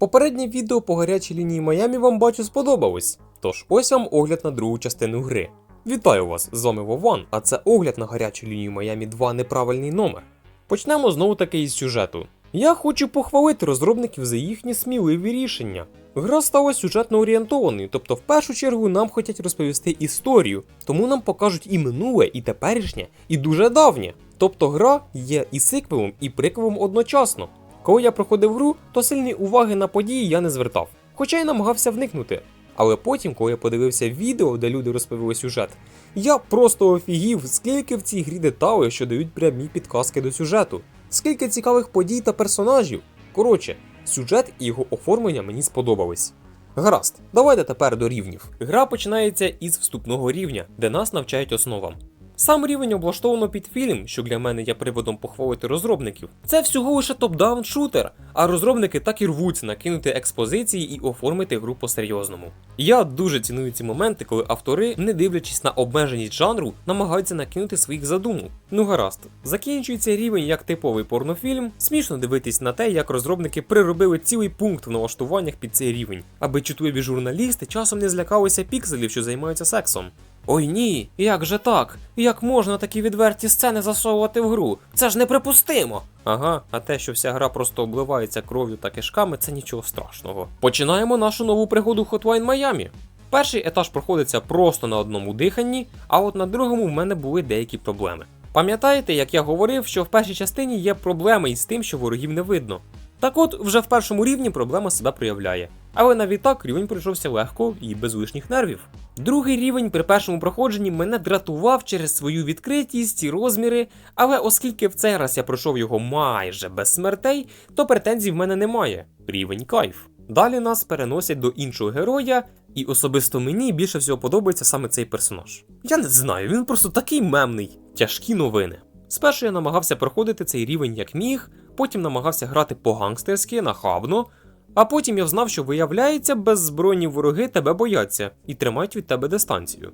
Попереднє відео по гарячій лінії Майамі вам бачу сподобалось. Тож ось вам огляд на другу частину гри. Вітаю вас, з вами Вован, а це огляд на гарячу лінію Майамі 2 неправильний номер. Почнемо знову таки із сюжету. Я хочу похвалити розробників за їхні сміливі рішення. Гра стала сюжетно орієнтованою, тобто в першу чергу нам хочуть розповісти історію, тому нам покажуть і минуле, і теперішнє, і дуже давнє. Тобто гра є і сиквелом, і приквелом одночасно. Коли я проходив гру, то сильної уваги на події я не звертав, хоча й намагався вникнути. Але потім, коли я подивився відео, де люди розповіли сюжет, я просто офігів, скільки в цій грі деталей, що дають прямі підказки до сюжету, скільки цікавих подій та персонажів. Коротше, сюжет і його оформлення мені сподобались. Гаразд, давайте тепер до рівнів. Гра починається із вступного рівня, де нас навчають основам. Сам рівень облаштовано під фільм, що для мене є приводом похвалити розробників. Це всього лише топ-даун шутер, а розробники так і рвуться накинути експозиції і оформити гру по-серйозному. Я дуже ціную ці моменти, коли автори, не дивлячись на обмеженість жанру, намагаються накинути своїх задуму. Ну гаразд, закінчується рівень як типовий порнофільм. Смішно дивитись на те, як розробники приробили цілий пункт в налаштуваннях під цей рівень, аби чутливі журналісти часом не злякалися пікселів, що займаються сексом. Ой ні, як же так? Як можна такі відверті сцени засовувати в гру? Це ж неприпустимо. Ага, а те, що вся гра просто обливається кров'ю та кишками, це нічого страшного. Починаємо нашу нову пригоду в Hotline Miami. Перший етаж проходиться просто на одному диханні, а от на другому в мене були деякі проблеми. Пам'ятаєте, як я говорив, що в першій частині є проблеми із тим, що ворогів не видно. Так от, вже в першому рівні проблема себе проявляє. Але навіть так рівень пройшовся легко і без лишніх нервів. Другий рівень при першому проходженні мене дратував через свою відкритість і розміри, але оскільки в цей раз я пройшов його майже без смертей, то претензій в мене немає. Рівень кайф. Далі нас переносять до іншого героя, і особисто мені більше всього подобається саме цей персонаж. Я не знаю, він просто такий мемний. Тяжкі новини. Спершу я намагався проходити цей рівень як міг, потім намагався грати по-гангстерськи, нахабно, а потім я взнав, що виявляється, беззбройні вороги тебе бояться і тримають від тебе дистанцію.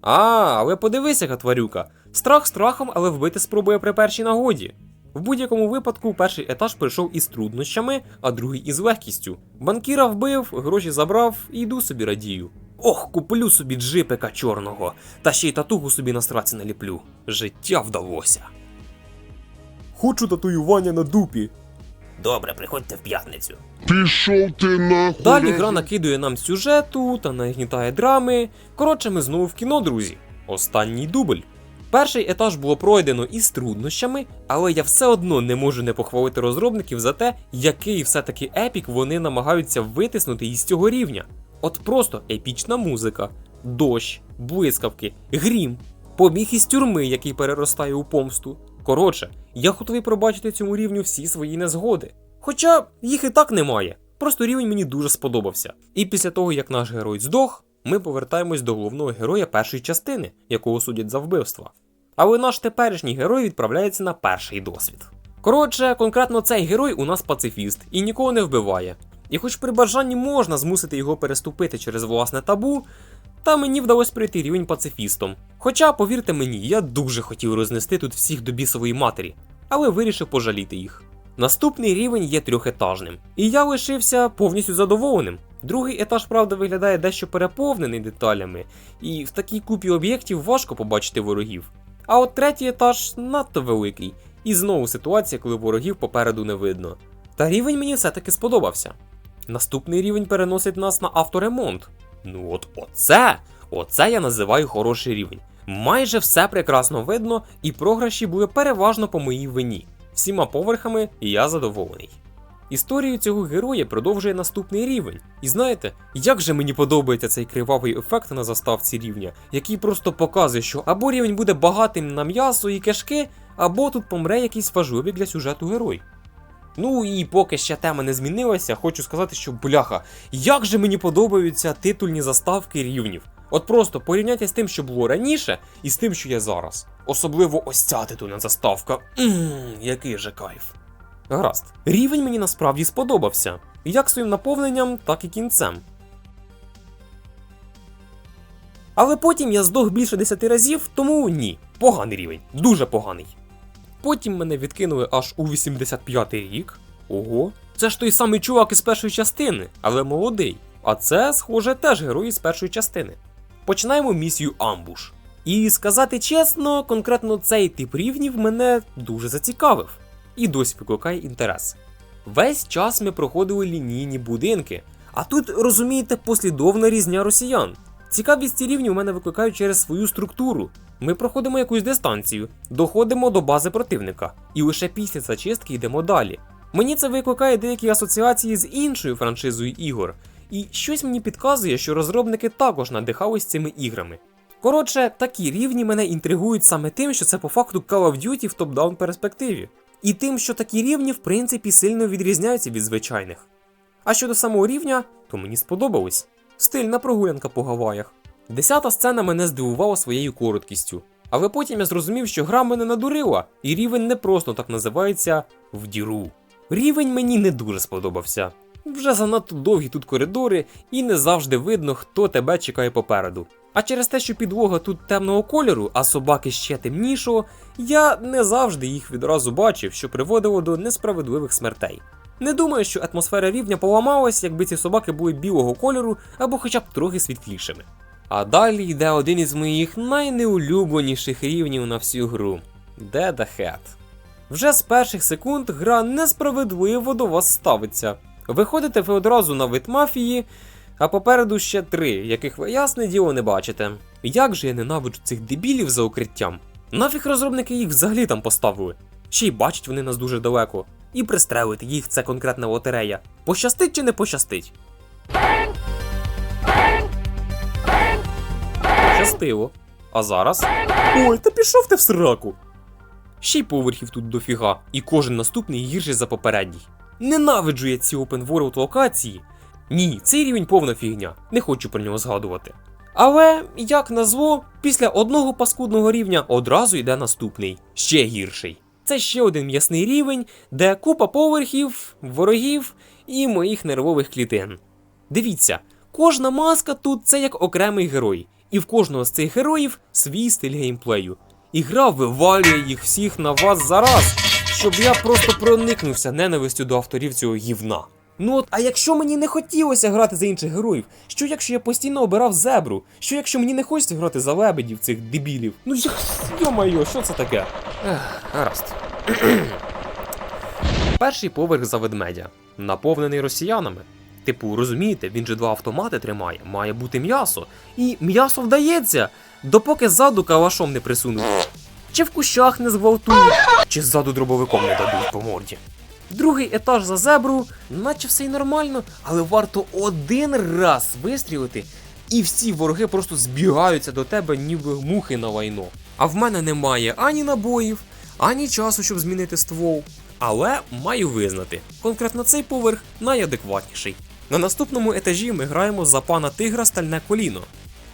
А, але подивися, тварюка. Страх страхом, але вбити спробує при першій нагоді. В будь-якому випадку перший етаж пройшов із труднощами, а другий із легкістю. Банкіра вбив, гроші забрав і йду собі радію. Ох, куплю собі джипика чорного, та ще й татугу собі на сраці наліплю. Життя вдалося. Хочу татуювання на дупі. Добре, приходьте в п'ятницю. Пішов ти нахуй. Далі гра накидує нам сюжету та нагнітає драми. Коротше, ми знову в кіно, друзі. Останній дубль. Перший етаж було пройдено із труднощами, але я все одно не можу не похвалити розробників за те, який все-таки епік вони намагаються витиснути із цього рівня. От просто епічна музика, дощ, блискавки, грім, побіг із тюрми, який переростає у помсту. Коротше, я готовий пробачити цьому рівню всі свої незгоди. Хоча їх і так немає. Просто рівень мені дуже сподобався. І після того, як наш герой здох, ми повертаємось до головного героя першої частини, якого судять за вбивства. Але наш теперішній герой відправляється на перший досвід. Коротше, конкретно цей герой у нас пацифіст і нікого не вбиває. І хоч при бажанні можна змусити його переступити через власне табу, та мені вдалося пройти рівень пацифістом. Хоча, повірте мені, я дуже хотів рознести тут всіх до бісової матері, але вирішив пожаліти їх. Наступний рівень є трьохетажним, і я лишився повністю задоволеним. Другий етаж, правда, виглядає дещо переповнений деталями, і в такій купі об'єктів важко побачити ворогів. А от третій етаж надто великий, і знову ситуація, коли ворогів попереду не видно. Та рівень мені все-таки сподобався. Наступний рівень переносить нас на авторемонт. Ну от оце, оце я називаю хороший рівень. Майже все прекрасно видно, і програші були переважно по моїй вині. Всіма поверхами я задоволений. Історію цього героя продовжує наступний рівень. І знаєте, як же мені подобається цей кривавий ефект на заставці рівня, який просто показує, що або рівень буде багатим на м'ясо і кишки, або тут помре якийсь важливий для сюжету герой. Ну і поки ще тема не змінилася, хочу сказати, що бляха, як же мені подобаються титульні заставки рівнів. От просто порівняйте з тим, що було раніше, і з тим, що є зараз. Особливо ось ця титульна заставка. Ммм, який же кайф. Гаразд, рівень мені насправді сподобався, як своїм наповненням, так і кінцем. Але потім я здох більше 10 разів, тому ні. Поганий рівень, дуже поганий. Потім мене відкинули аж у 85-й рік. Ого, Це ж той самий чувак із першої частини, але молодий. А це, схоже, теж герой із першої частини. Починаємо місію Амбуш. І сказати чесно, конкретно цей тип рівнів мене дуже зацікавив і досі викликає інтерес. Весь час ми проходили лінійні будинки, а тут, розумієте, послідовна різня росіян. Цікавість ці рівні у мене викликають через свою структуру. Ми проходимо якусь дистанцію, доходимо до бази противника, і лише після зачистки йдемо далі. Мені це викликає деякі асоціації з іншою франшизою ігор, і щось мені підказує, що розробники також надихались цими іграми. Коротше, такі рівні мене інтригують саме тим, що це по факту Call of Duty в топ-даун перспективі, і тим, що такі рівні в принципі сильно відрізняються від звичайних. А щодо самого рівня, то мені сподобалось. Стильна прогулянка по Гаваях. Десята сцена мене здивувала своєю короткістю, але потім я зрозумів, що гра мене надурила, і рівень не просто так називається в діру. Рівень мені не дуже сподобався. Вже занадто довгі тут коридори, і не завжди видно, хто тебе чекає попереду. А через те, що підлога тут темного кольору, а собаки ще темнішого, я не завжди їх відразу бачив, що приводило до несправедливих смертей. Не думаю, що атмосфера рівня поламалась, якби ці собаки були білого кольору або хоча б трохи світлішими. А далі йде один із моїх найнеулюбленіших рівнів на всю гру Dead Ahead. Вже з перших секунд гра несправедливо до вас ставиться. Виходите ви одразу на вид мафії, а попереду ще три, яких ви ясне діло не бачите. Як же я ненавиджу цих дебілів за укриттям? Нафіг розробники їх взагалі там поставили? Ще й бачать вони нас дуже далеко. І пристрелити їх це конкретна лотерея. Пощастить чи не пощастить? Щастило. А зараз. Ой, та пішов ти в сраку. Ще й поверхів тут дофіга, і кожен наступний гірший за попередній. Ненавиджу я ці open world локації. Ні, цей рівень повна фігня, не хочу про нього згадувати. Але, як назло, після одного паскудного рівня одразу йде наступний, ще гірший. Це ще один м'ясний рівень, де купа поверхів, ворогів і моїх нервових клітин. Дивіться, кожна маска тут це як окремий герой, і в кожного з цих героїв свій стиль геймплею. І гра вивалює їх всіх на вас зараз, щоб я просто проникнувся ненавистю до авторів цього гівна. Ну от, а якщо мені не хотілося грати за інших героїв, що якщо я постійно обирав зебру, що якщо мені не хочеться грати за лебедів цих дебілів? Ну я- що це таке? Ех, гаразд. Перший поверх за ведмедя, наповнений росіянами. Типу, розумієте, він же два автомати тримає, має бути м'ясо. І м'ясо вдається, допоки ззаду калашом не присунуть. Чи в кущах не зґвалтують, чи ззаду дробовиком не дадуть по морді. Другий етаж за зебру, наче все й нормально, але варто один раз вистрілити, і всі вороги просто збігаються до тебе, ніби мухи на лайно. А в мене немає ані набоїв, ані часу, щоб змінити ствол. Але маю визнати, конкретно цей поверх найадекватніший. На наступному етажі ми граємо за пана тигра стальне коліно.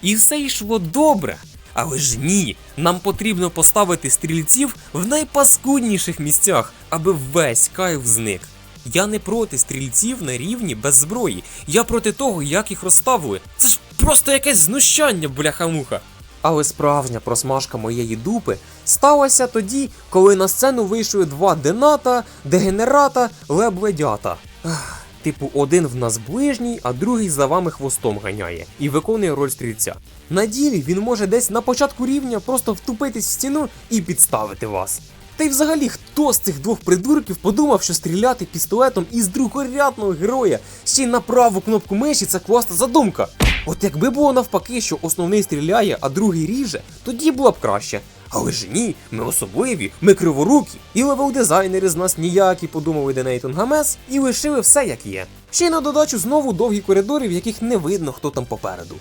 І все йшло добре. Але ж ні, нам потрібно поставити стрільців в найпаскудніших місцях, аби весь кайф зник. Я не проти стрільців на рівні без зброї. Я проти того, як їх розставили. Це ж просто якесь знущання, бляха-муха. Але справжня просмажка моєї дупи сталася тоді, коли на сцену вийшли два дената, дегенерата, лебледята. Ах, Типу, один в нас ближній, а другий за вами хвостом ганяє і виконує роль стрільця. На ділі він може десь на початку рівня просто втупитись в стіну і підставити вас. Та й взагалі, хто з цих двох придурків подумав, що стріляти пістолетом із другорядного героя ще й на праву кнопку миші це класна задумка. От якби було навпаки, що основний стріляє, а другий ріже, тоді було б краще. Але ж ні, ми особливі, ми криворукі, і левел-дизайнери з нас ніякі подумали Денейтон Гамес і лишили все як є. Ще й на додачу знову довгі коридори, в яких не видно, хто там попереду.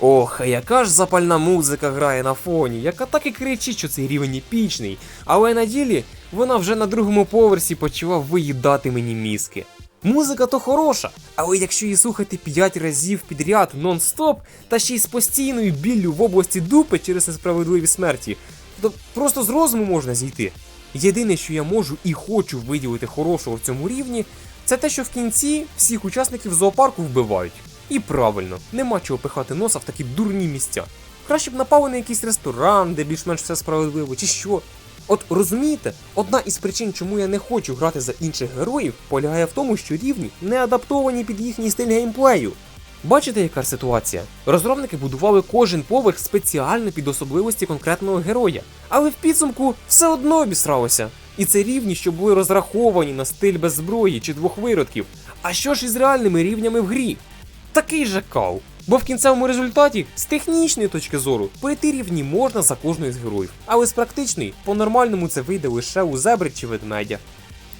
Ох, яка ж запальна музика грає на фоні, яка так і кричить, що цей рівень епічний. Але на ділі вона вже на другому поверсі почала виїдати мені мізки. Музика то хороша, але якщо її слухати 5 разів підряд нон-стоп, та ще й з постійною біллю в області дупи через несправедливі смерті, просто з розуму можна зійти. Єдине, що я можу і хочу виділити хорошого в цьому рівні, це те, що в кінці всіх учасників зоопарку вбивають. І правильно, нема чого пихати носа в такі дурні місця. Краще б напали на якийсь ресторан, де більш-менш все справедливо, чи що. От розумієте, одна із причин, чому я не хочу грати за інших героїв, полягає в тому, що рівні не адаптовані під їхній стиль геймплею. Бачите, яка ситуація? Розробники будували кожен поверх спеціально під особливості конкретного героя, але в підсумку все одно обісралося. І це рівні, що були розраховані на стиль без зброї чи двох виродків. А що ж із реальними рівнями в грі? Такий же кал. Бо в кінцевому результаті, з технічної точки зору, пройти рівні можна за кожною з героїв, але з практичної, по-нормальному це вийде лише у зебри чи ведмедя.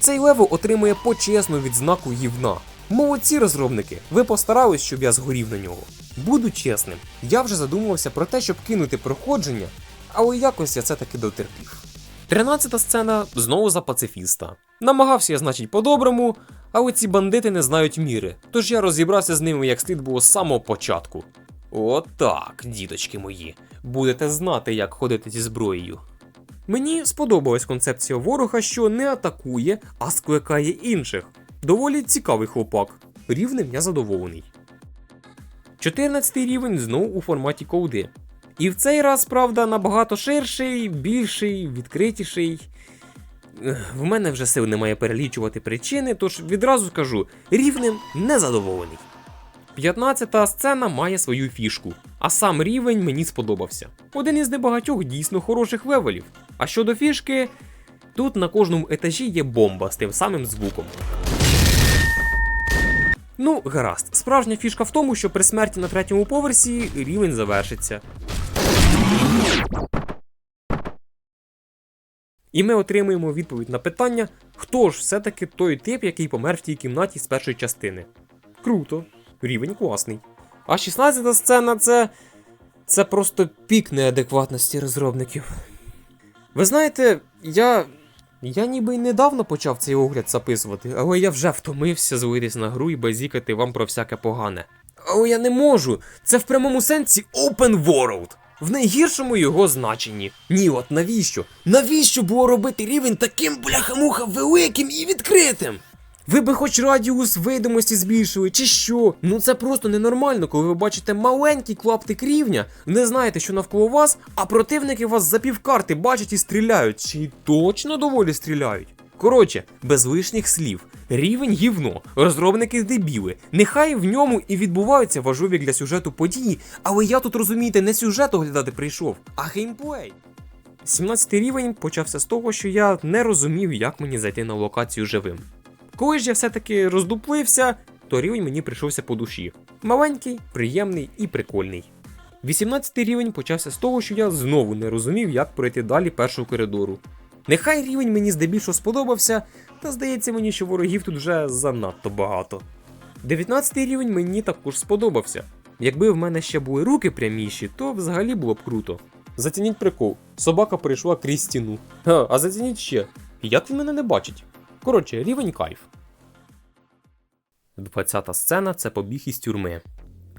Цей левел отримує почесну відзнаку гівна. Молодці розробники, ви постарались, щоб я згорів на нього. Буду чесним, я вже задумувався про те, щоб кинути проходження, але якось я це таки дотерпів. Тринадцята сцена знову за пацифіста. Намагався я, значить, по-доброму, але ці бандити не знають міри, тож я розібрався з ними як слід було з самого початку. Отак, діточки мої, будете знати, як ходити зі зброєю. Мені сподобалась концепція ворога, що не атакує, а скликає інших. Доволі цікавий хлопак. Рівнем я задоволений. 14 рівень знову у форматі колди. І в цей раз, правда, набагато ширший, більший, відкритіший. В мене вже сил немає перелічувати причини, тож відразу скажу: рівнем незадоволений. 15-та сцена має свою фішку, а сам рівень мені сподобався. Один із небагатьох дійсно хороших левелів. А щодо фішки, тут на кожному етажі є бомба з тим самим звуком. Ну, гаразд, справжня фішка в тому, що при смерті на третьому поверсі рівень завершиться. І ми отримуємо відповідь на питання, хто ж все-таки той тип, який помер в тій кімнаті з першої частини. Круто, рівень класний. А 16-та сцена це. Це просто пік неадекватності розробників. Ви знаєте, я. Я ніби й недавно почав цей огляд записувати, але я вже втомився злитись на гру і базікати вам про всяке погане. Але я не можу. Це в прямому сенсі open world. В найгіршому його значенні. Ні, от навіщо? Навіщо було робити рівень таким бляхамуха великим і відкритим? Ви би хоч радіус видимості збільшили, чи що? Ну це просто ненормально, коли ви бачите маленький клаптик рівня, не знаєте, що навколо вас, а противники вас за півкарти бачать і стріляють, чи точно доволі стріляють. Коротше, без лишніх слів, рівень гівно, розробники дебіли. Нехай в ньому і відбуваються важливі для сюжету події, але я тут розумієте, не сюжет оглядати прийшов, а геймплей. 17 рівень почався з того, що я не розумів, як мені зайти на локацію живим. Коли ж я все-таки роздуплився, то рівень мені прийшовся по душі. Маленький, приємний і прикольний. 18 рівень почався з того, що я знову не розумів, як пройти далі першого коридору. Нехай рівень мені здебільшого сподобався, та здається мені, що ворогів тут вже занадто багато. 19 рівень мені також сподобався. Якби в мене ще були руки пряміші, то взагалі було б круто. Зацініть прикол, собака прийшла крізь стіну. Ха, а зацініть ще, як він мене не бачить. Коротше, рівень кайф. 20-та сцена це побіг із тюрми.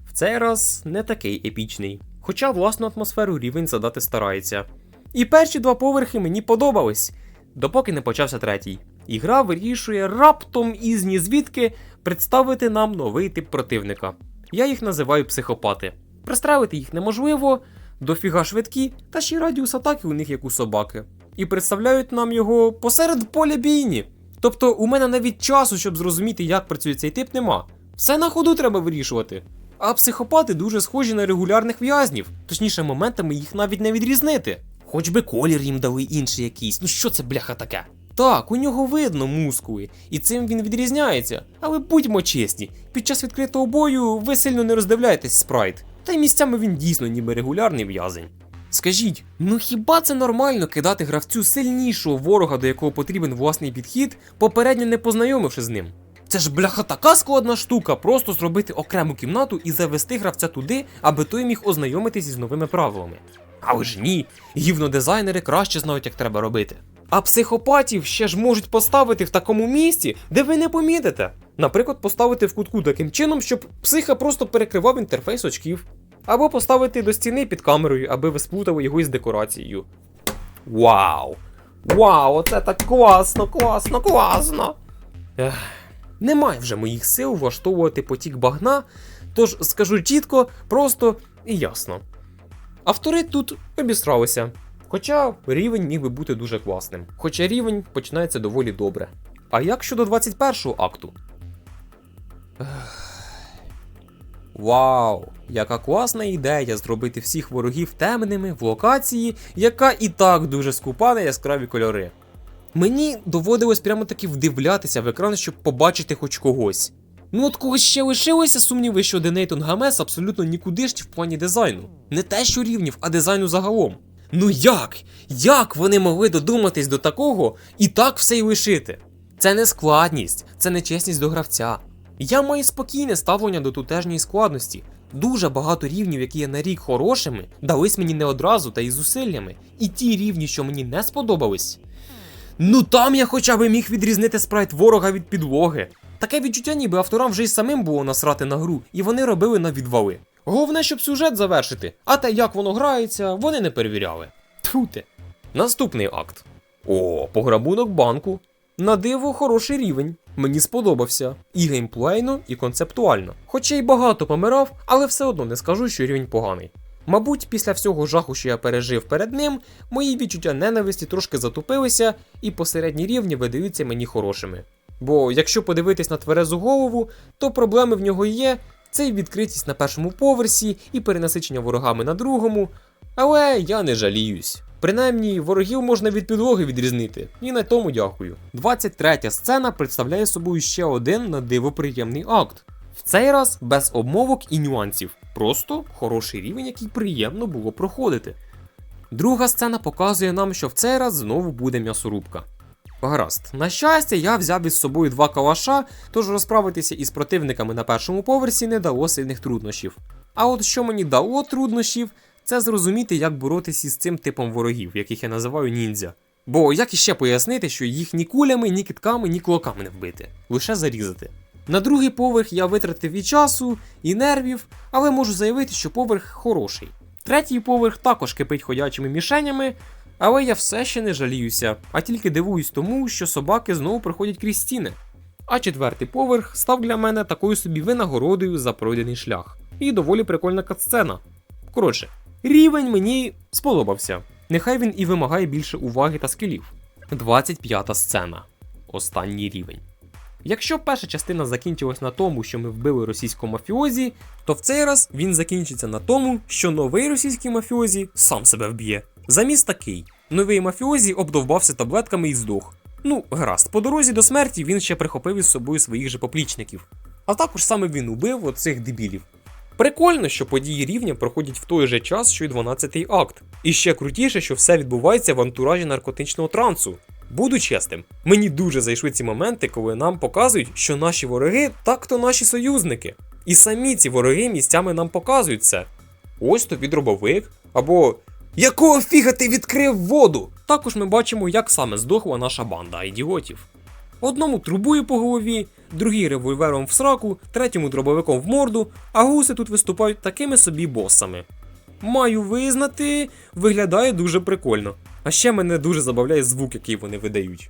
В цей раз не такий епічний, хоча власну атмосферу рівень задати старається. І перші два поверхи мені подобались, допоки не почався третій. І гра вирішує раптом із нізвідки представити нам новий тип противника. Я їх називаю психопати. Пристравити їх неможливо, дофіга швидкі, та ще й радіус атаки у них як у собаки. І представляють нам його посеред поля бійні. Тобто у мене навіть часу, щоб зрозуміти, як працює цей тип, нема. Все на ходу треба вирішувати. А психопати дуже схожі на регулярних в'язнів, точніше, моментами їх навіть не відрізнити. Хоч би колір їм дали інший якийсь, ну що це бляха таке? Так, у нього видно мускули, і цим він відрізняється. Але будьмо чесні, під час відкритого бою ви сильно не роздивляєтесь спрайт, та й місцями він дійсно ніби регулярний в'язень. Скажіть, ну хіба це нормально кидати гравцю сильнішого ворога, до якого потрібен власний підхід, попередньо не познайомивши з ним? Це ж бляха така складна штука, просто зробити окрему кімнату і завести гравця туди, аби той міг ознайомитись із новими правилами. Але ж ні, гівнодизайнери краще знають, як треба робити. А психопатів ще ж можуть поставити в такому місці, де ви не помітите. Наприклад, поставити в кутку таким чином, щоб психа просто перекривав інтерфейс очків. Або поставити до стіни під камерою, аби ви сплутали його із декорацією. Вау! Вау, оце так класно, класно, класно! Ех, немає вже моїх сил влаштовувати потік багна, тож скажу чітко, просто і ясно. Автори тут обісралися. Хоча рівень міг би бути дуже класним. Хоча рівень починається доволі добре. А як щодо 21-го акту? Ех. Вау! Яка класна ідея зробити всіх ворогів темними в локації, яка і так дуже скупа на яскраві кольори. Мені доводилось прямо таки вдивлятися в екран, щоб побачити хоч когось. Ну от когось ще лишилося сумніви, що Денейтон Гамес абсолютно нікудишні в плані дизайну. Не те, що рівнів, а дизайну загалом. Ну як? Як вони могли додуматись до такого і так все й лишити? Це не складність, це не чесність до гравця. Я маю спокійне ставлення до тутежньої складності. Дуже багато рівнів, які є на рік хорошими, дались мені не одразу та із зусиллями. І ті рівні, що мені не сподобались. Ну там я хоча б міг відрізнити спрайт ворога від підлоги. Таке відчуття, ніби авторам вже й самим було насрати на гру, і вони робили на відвали. Головне, щоб сюжет завершити, а те, як воно грається, вони не перевіряли. Тьфу-те. Наступний акт. О, пограбунок банку. На диво хороший рівень. Мені сподобався. І геймплейно, і концептуально. Хоча й багато помирав, але все одно не скажу, що рівень поганий. Мабуть, після всього жаху, що я пережив перед ним, мої відчуття ненависті трошки затупилися, і посередні рівні видаються мені хорошими. Бо якщо подивитись на тверезу голову, то проблеми в нього є. Це й відкритість на першому поверсі, і перенасичення ворогами на другому. Але я не жаліюсь. Принаймні, ворогів можна від підлоги відрізнити, і на тому дякую. 23 сцена представляє собою ще один на диво акт. В цей раз без обмовок і нюансів, просто хороший рівень, який приємно було проходити. Друга сцена показує нам, що в цей раз знову буде м'ясорубка. Гаразд, на щастя, я взяв із собою два калаша, тож розправитися із противниками на першому поверсі не дало сильних труднощів. А от що мені дало труднощів, це зрозуміти, як боротися із цим типом ворогів, яких я називаю ніндзя. Бо як іще пояснити, що їх ні кулями, ні китками, ні кулаками не вбити, лише зарізати. На другий поверх я витратив і часу, і нервів, але можу заявити, що поверх хороший. Третій поверх також кипить ходячими мішенями, але я все ще не жаліюся, а тільки дивуюсь тому, що собаки знову проходять крізь стіни. А четвертий поверх став для мене такою собі винагородою за пройдений шлях. І доволі прикольна катсцена. Коротше, рівень мені сподобався. Нехай він і вимагає більше уваги та скілів. 25 сцена. Останній рівень. Якщо перша частина закінчилась на тому, що ми вбили російського мафіозі, то в цей раз він закінчиться на тому, що новий російський мафіозі сам себе вб'є. Замість такий: новий мафіозі обдовбався таблетками і здох. Ну, гаразд, по дорозі до смерті він ще прихопив із собою своїх же поплічників. А також саме він убив оцих дебілів. Прикольно, що події рівня проходять в той же час, що й 12-й акт. І ще крутіше, що все відбувається в антуражі наркотичного трансу. Буду чесним, мені дуже зайшли ці моменти, коли нам показують, що наші вороги так-то наші союзники. І самі ці вороги місцями нам показують це. Ось тобі дробовик, або якого фіга ти відкрив воду? Також ми бачимо, як саме здохла наша банда ідіотів. Одному трубою по голові, другий револьвером в сраку, третьому дробовиком в морду, а гуси тут виступають такими собі босами. Маю визнати, виглядає дуже прикольно. А ще мене дуже забавляє звук, який вони видають.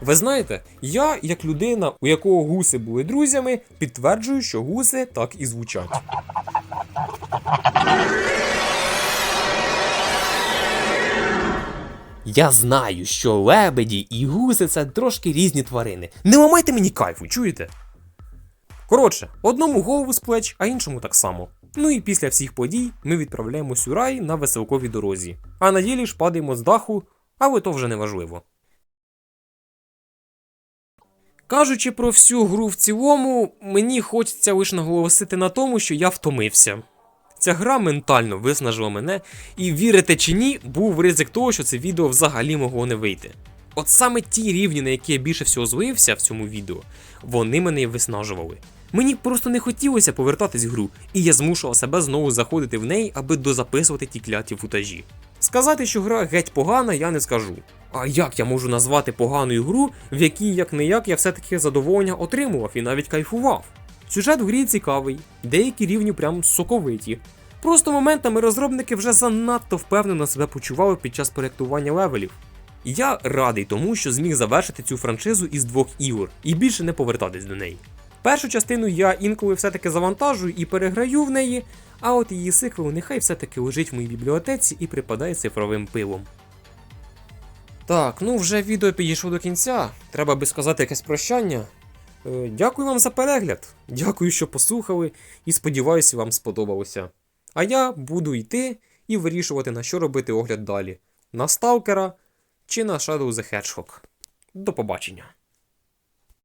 Ви знаєте, я, як людина, у якого гуси були друзями, підтверджую, що гуси так і звучать. Я знаю, що лебеді і гуси це трошки різні тварини. Не ламайте мені кайфу, чуєте? Коротше, одному голову з плеч, а іншому так само. Ну і після всіх подій ми відправляємось у рай на веселковій дорозі, а на ділі ж падаємо з даху, але то вже не важливо. Кажучи про всю гру в цілому, мені хочеться лише наголосити на тому, що я втомився. Ця гра ментально виснажила мене, і вірите чи ні, був ризик того, що це відео взагалі могло не вийти. От саме ті рівні, на які я більше всього злився в цьому відео, вони мене і виснажували. Мені просто не хотілося повертатись в гру, і я змушував себе знову заходити в неї, аби дозаписувати ті кляті футажі. Сказати, що гра геть погана, я не скажу. А як я можу назвати поганою гру, в якій як не як я все-таки задоволення отримував і навіть кайфував? Сюжет в грі цікавий, деякі рівні прям соковиті. Просто моментами розробники вже занадто впевнено себе почували під час проєктування левелів. Я радий тому, що зміг завершити цю франшизу із двох ігор і більше не повертатись до неї. Першу частину я інколи все-таки завантажую і переграю в неї, а от її сиквел нехай все-таки лежить в моїй бібліотеці і припадає цифровим пилом. Так, ну вже відео підійшло до кінця. Треба би сказати якесь прощання. Е, Дякую вам за перегляд. Дякую, що послухали, і сподіваюся, вам сподобалося. А я буду йти і вирішувати, на що робити огляд далі: на Сталкера чи на Shadow the Hedgehog. До побачення.